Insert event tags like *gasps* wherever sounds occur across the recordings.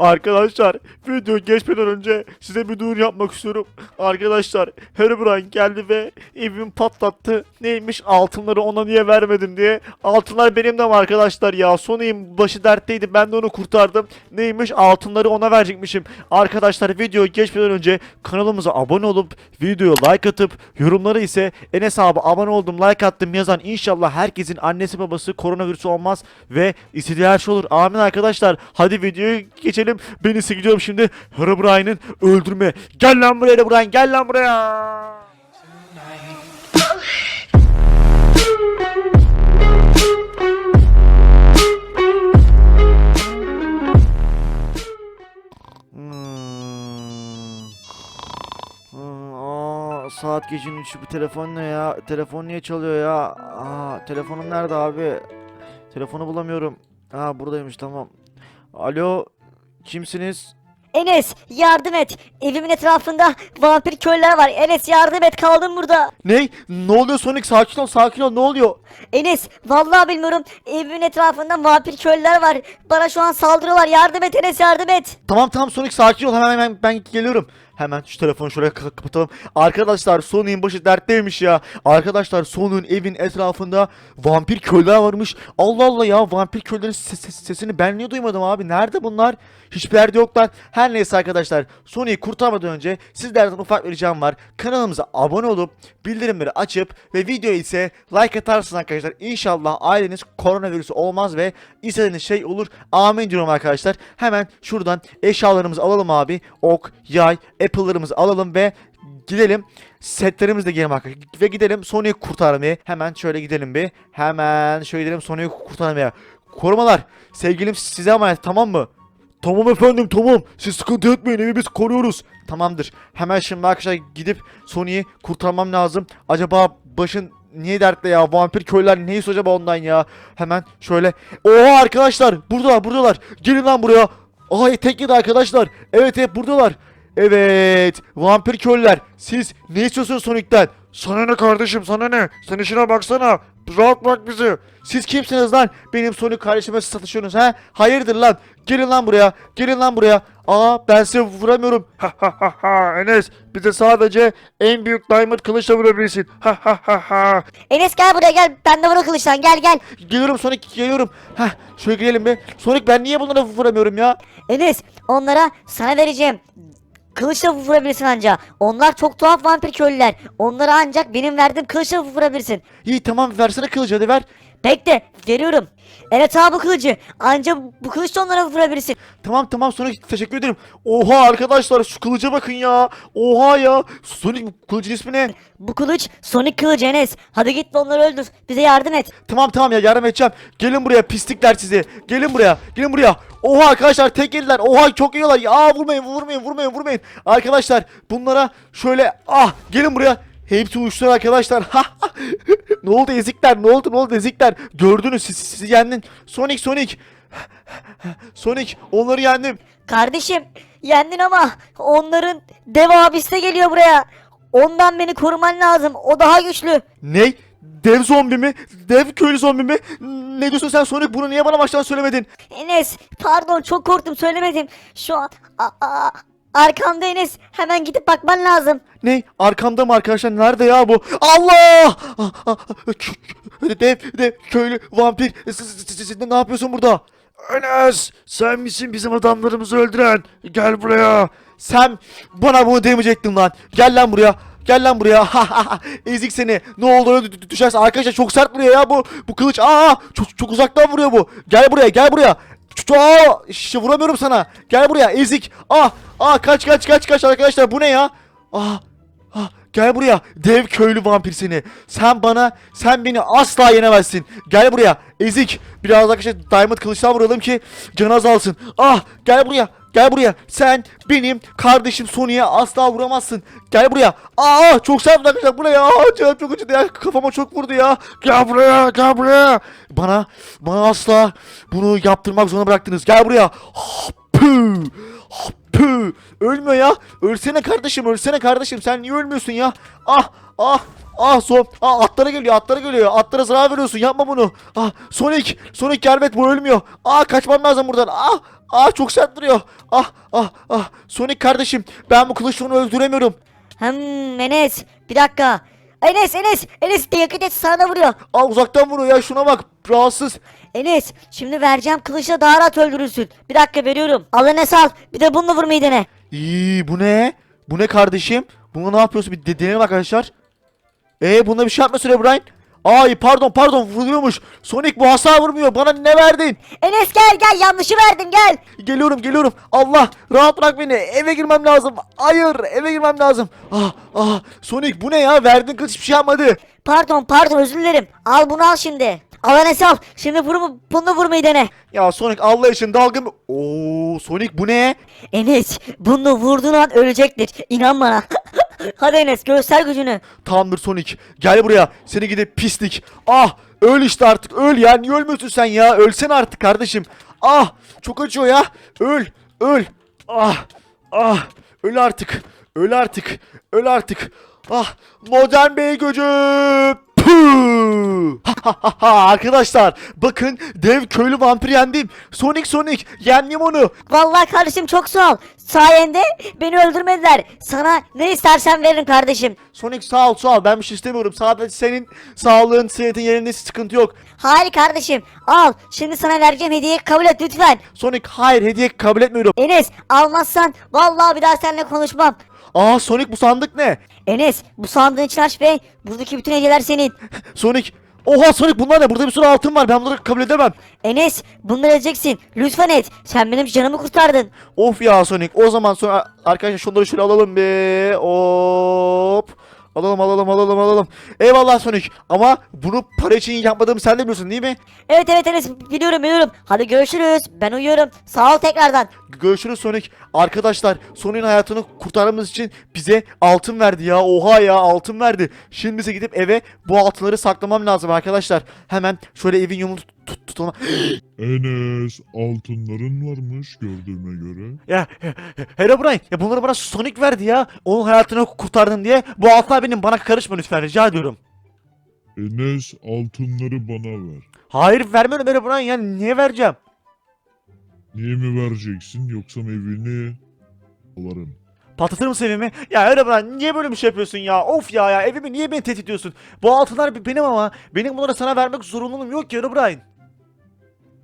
Arkadaşlar video geçmeden önce size bir duyuru yapmak istiyorum. Arkadaşlar Herobrine geldi ve evimi patlattı. Neymiş altınları ona niye vermedim diye. Altınlar benim de mi arkadaşlar ya? Sony'in başı dertteydi ben de onu kurtardım. Neymiş altınları ona verecekmişim. Arkadaşlar video geçmeden önce kanalımıza abone olup videoya like atıp yorumları ise Enes abi abone oldum like attım yazan inşallah herkesin annesi babası koronavirüsü olmaz ve istediği her şey olur. Amin arkadaşlar. Hadi videoya geçelim. Ben ise gidiyorum şimdi Herobrine'in öldürme. Gel lan buraya Herobrine gel lan buraya. Hmm. Aa, saat gecenin üçü bu telefon ne ya? Telefon niye çalıyor ya? Aa, telefonum nerede abi? Telefonu bulamıyorum. Ha buradaymış tamam. Alo kimsiniz? Enes yardım et. Evimin etrafında vampir köylüler var. Enes yardım et kaldım burada. Ne? Ne oluyor Sonic? Sakin ol sakin ol ne oluyor? Enes vallahi bilmiyorum. Evimin etrafında vampir köylüler var. Bana şu an saldırıyorlar. Yardım et Enes yardım et. Tamam tamam Sonic sakin ol hemen hemen ben geliyorum. Hemen şu telefonu ka- kapatalım. Arkadaşlar Sonic'in başı dertteymiş ya. Arkadaşlar Sonic'in evin etrafında vampir köylüler varmış. Allah Allah ya vampir köylerin ses- ses- sesini ben niye duymadım abi? Nerede bunlar? Hiçbir yerde yoklar. Her neyse arkadaşlar Sonic'i kurtarmadan önce sizlerden ufak bir ricam var. Kanalımıza abone olup bildirimleri açıp ve video ise like atarsınız arkadaşlar. İnşallah aileniz koronavirüsü olmaz ve istediğiniz şey olur. Amin diyorum arkadaşlar. Hemen şuradan eşyalarımızı alalım abi. Ok, yay, apple'larımızı alalım ve gidelim. Setlerimizi de giyelim arkadaşlar. Ve gidelim Sonic'i kurtarmaya. Hemen şöyle gidelim bir. Hemen şöyle gidelim Sonic'i kurtarmaya. Korumalar. Sevgilim size emanet tamam mı? Tamam efendim tamam. Siz sıkıntı etmeyin evi biz koruyoruz. Tamamdır. Hemen şimdi arkadaşlar gidip Sony'yi kurtarmam lazım. Acaba başın niye dertte ya? Vampir köyler neyiz acaba ondan ya? Hemen şöyle. Oha arkadaşlar buradalar buradalar. Gelin lan buraya. Ay tek yedi arkadaşlar. Evet evet buradalar. Evet. Vampir köylüler. Siz ne istiyorsunuz Sonic'ten? Sana ne kardeşim sana ne? Sen işine baksana. Rahat bırak bizi. Siz kimsiniz lan? Benim Sonic kardeşime satışıyorsunuz ha? Hayırdır lan? Gelin lan buraya. Gelin lan buraya. Aa ben size vuramıyorum. Ha ha ha ha Enes bize sadece en büyük diamond kılıçla vurabilirsin. Ha ha ha ha. Enes gel buraya gel. Ben de vur o kılıçtan gel gel. Geliyorum Sonic geliyorum. Hah şöyle girelim bir. Sonic ben niye bunlara vuramıyorum ya? Enes onlara sana vereceğim. Kılıçla vurabilirsin anca. Onlar çok tuhaf vampir köylüler. Onlara ancak benim verdiğim kılıçla vurabilirsin. İyi tamam versene kılıcı hadi ver. Bekle veriyorum. Evet abi bu kılıcı. Anca bu kılıçla onlara vurabilirsin. Tamam tamam Sonic teşekkür ederim. Oha arkadaşlar şu kılıca bakın ya. Oha ya. Sonic bu kılıcın ismi ne? Bu kılıç Sonic kılıcı Enes. Hadi git onları öldür. Bize yardım et. Tamam tamam ya yardım edeceğim. Gelin buraya pislikler sizi. Gelin buraya. Gelin buraya. Oha arkadaşlar tek yediler. Oha çok yiyorlar. Ya vurmayın vurmayın vurmayın vurmayın. Arkadaşlar bunlara şöyle ah gelin buraya. Hepsi uçtular arkadaşlar. *laughs* ne oldu ezikler? Ne oldu? Ne oldu ezikler? Gördünüz siz sizi yendin. Sonic Sonic. *sighs* Sonic onları yendim. Kardeşim yendin ama onların dev abisi de geliyor buraya. Ondan beni koruman lazım. O daha güçlü. Ne? Dev zombi mi? Dev köylü zombi mi? Ne diyorsun sen Sonic? Bunu niye bana baştan söylemedin? Enes pardon çok korktum söylemedim. Şu an arkamda Enes. Hemen gidip bakman lazım. Ne? Arkamda mı arkadaşlar? Nerede ya bu? Allah! Ah, ah, Dev, dev, köylü, vampir. Siz, siz- siz- siz ne yapıyorsun burada? Enes! Sen misin bizim adamlarımızı öldüren? Gel buraya. Sen bana bunu demeyecektin lan. Gel lan buraya. Gel lan buraya. Ezik seni. Ne oldu öyle dü- dü- düşersin. Arkadaşlar çok sert vuruyor ya bu. Bu kılıç. Aa! Çok, çok uzaktan vuruyor bu. Gel buraya gel buraya. Aa! İşte vuramıyorum sana. Gel buraya ezik. Ah! Ah kaç kaç kaç kaç arkadaşlar bu ne ya? Ah! Ah, gel buraya dev köylü vampir seni. Sen bana, sen beni asla yenemezsin. Gel buraya ezik. Biraz arkadaşlar diamond kılıçtan vuralım ki canı azalsın. Ah gel buraya. Gel buraya. Sen benim kardeşim Sony'ye asla vuramazsın. Gel buraya. Aa çok sert arkadaşlar. Bu ne ya? Aa, Canım çok acıdı ya. Kafama çok vurdu ya. Gel buraya. Gel buraya. Bana, bana asla bunu yaptırmak zorunda bıraktınız. Gel buraya. Püh. Püh. Ölmüyor ya. Ölsene kardeşim. Ölsene kardeşim. Sen niye ölmüyorsun ya? Ah. Ah. Ah son. Ah atlara geliyor. Atlara geliyor. Atlara zarar veriyorsun. Yapma bunu. Ah Sonic. Sonic gelmet bu ölmüyor. Ah kaçmam lazım buradan. Ah. Ah çok sert duruyor. Ah ah ah. Sonic kardeşim ben bu kılıçla onu öldüremiyorum. Hmm Enes bir dakika. Enes Enes Enes de yakıt et sana vuruyor. Aa uzaktan vuruyor ya şuna bak. Rahatsız. Enes şimdi vereceğim kılıçla daha rahat öldürürsün. Bir dakika veriyorum. Al Enes al. Bir de bununla vurmayı dene. İyi bu ne? Bu ne kardeşim? Bunu ne yapıyorsun? Bir de- deneyelim arkadaşlar. Ee bunda bir şey yapmasın Brian. Ay pardon pardon vuruyormuş. Sonic bu hasar vurmuyor. Bana ne verdin? Enes gel gel yanlışı verdim gel. Geliyorum geliyorum. Allah rahat bırak beni. Eve girmem lazım. Hayır eve girmem lazım. Ah ah Sonic bu ne ya? Verdin kılıç bir şey yapmadı. Pardon pardon özür dilerim. Al bunu al şimdi. Al Enes al. Şimdi vur, bunu vurmayı dene. Ya Sonic Allah için dalga mı? Oo Sonic bu ne? Enes bunu vurduğun an ölecektir. İnan bana. Hadi Enes göster gücünü. Tamamdır Sonic. Gel buraya. Seni gidip pislik. Ah öl işte artık öl ya. Niye ölmüyorsun sen ya? Ölsen artık kardeşim. Ah çok acıyor ya. Öl öl. Ah ah öl artık. Öl artık. Öl artık. Ah modern bey gücü. Arkadaşlar bakın dev köylü vampir yendim. Sonic Sonic yendim onu. Vallahi kardeşim çok sağ ol. Sayende beni öldürmediler. Sana ne istersen veririm kardeşim. Sonic sağ ol sağ ol ben bir şey istemiyorum. Sadece senin sağlığın sıhhatin yerinde sıkıntı yok. Hayır kardeşim al. Şimdi sana vereceğim hediyeyi kabul et lütfen. Sonic hayır hediye kabul etmiyorum. Enes almazsan vallahi bir daha seninle konuşmam. Aa Sonic bu sandık ne? Enes bu sandığın için aç bey. Buradaki bütün hediyeler senin. Sonic Oha Sonic bunlar ne? Burada bir sürü altın var. Ben bunları kabul edemem. Enes bunları edeceksin. Lütfen et. Sen benim canımı kurtardın. Of ya Sonic. O zaman sonra arkadaşlar şunları şöyle alalım be. Hop. Alalım alalım alalım alalım. Eyvallah Sonic. Ama bunu para için yapmadığımı sen de biliyorsun değil mi? Evet evet Enes biliyorum biliyorum. Hadi görüşürüz. Ben uyuyorum. Sağ ol tekrardan. Görüşürüz Sonic. Arkadaşlar Sonic'in hayatını kurtarmamız için bize altın verdi ya. Oha ya altın verdi. Şimdi bize gidip eve bu altınları saklamam lazım arkadaşlar. Hemen şöyle evin yolunu tut, tut, tutalım. *gasps* Enes altınların varmış gördüğüme göre. Ya Herobrine ya bunları bana Sonic verdi ya. Onun hayatını kurtardın diye. Bu altlar benim bana karışma lütfen rica ediyorum. Enes altınları bana ver. Hayır vermiyorum Herobrine ya niye vereceğim? Niye mi vereceksin yoksa evini alırım. Patlatır mısın evimi? Ya Herobrine niye böyle bir şey yapıyorsun ya? Of ya ya evimi niye beni tehdit ediyorsun? Bu altınlar be- benim ama benim bunları sana vermek zorunluluğum yok ki Herobrine.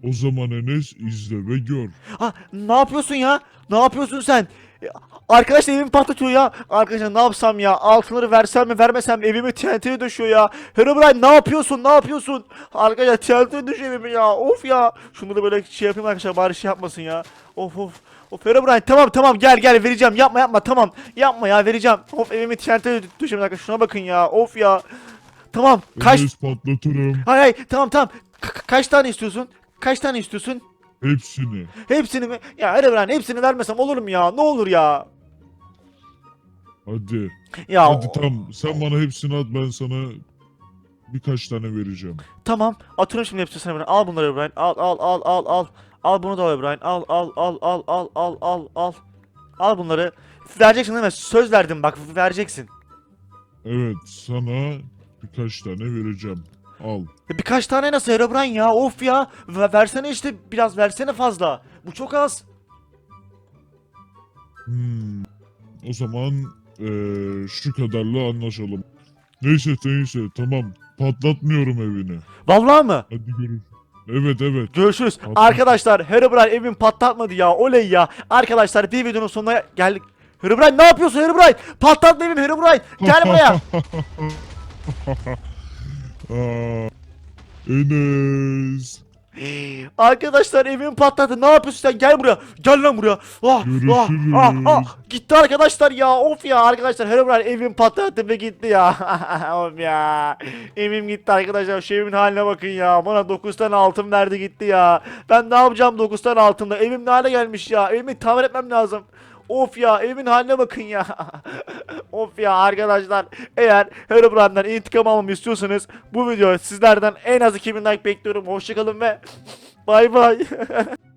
O zaman Enes izle ve gör. Ha ne yapıyorsun ya? Ne yapıyorsun sen? Ya, Arkadaşlar evimi patlatıyor ya. Arkadaşlar ne yapsam ya? Altınları versem mi vermesem mi? evimi TNT'ye düşüyor ya. Herobrine ne yapıyorsun? Ne yapıyorsun? Arkadaşlar TNT'ye düşüyor evimi ya. Of ya. Şunları böyle şey yapayım arkadaşlar bari şey yapmasın ya. Of of. Of Herobrine tamam tamam gel gel vereceğim. Yapma yapma tamam. Yapma ya vereceğim. Of evimi TNT'ye düşüyor arkadaşlar. Şuna bakın ya. Of ya. Tamam. Kaç Enes patlatırım Hay hay tamam tamam. Ka- kaç tane istiyorsun? Kaç tane istiyorsun? hepsini. Hepsini mi? Ya Herobrine hepsini vermesem olur mu ya? Ne olur ya? Hadi. Ya Hadi tam sen bana hepsini at ben sana birkaç tane vereceğim. tamam. Atıyorum şimdi hepsini sana. Al bunları Herobrine. Al al al al al. Al bunu da Herobrine. Al al al al al al al al. Al bunları. Vereceksin değil mi? Söz verdim bak vereceksin. Evet sana birkaç tane vereceğim. Al. Ya Birkaç tane nasıl Herobrine ya? Of ya. Ve- Versene işte biraz versene fazla. Bu çok az. Hmm. O zaman eee, şu kadarla anlaşalım. Neyse neyse tamam. Patlatmıyorum evini. Vallahi mı? Hadi görüşürüz. Evet evet. Görüşürüz. Patlat. Arkadaşlar Herobrine evimi patlatmadı ya. Oley ya. Arkadaşlar bir videonun sonuna geldik. Herobrine ne yapıyorsun Herobrine? Patlatma evimi Herobrine. Gel buraya. *laughs* Aa, Enes. Arkadaşlar evimi patladı. Ne yapıyorsun sen? Gel buraya. Gel lan buraya. Ah, ah, ah, ah. Gitti arkadaşlar ya. Of ya arkadaşlar. Herobrine evimi patlattı ve gitti ya. *laughs* of ya. Evim gitti arkadaşlar. Şu evimin haline bakın ya. Bana 9 tane altın verdi gitti ya. Ben ne yapacağım 9 tane altınla? Evim ne hale gelmiş ya. Evimi tamir etmem lazım. Of ya evimin haline bakın ya. *laughs* of ya arkadaşlar. Eğer Herobrine'den intikam almamı istiyorsanız bu videoya sizlerden en az 2000 like bekliyorum. Hoşçakalın ve *laughs* bay bay. *laughs*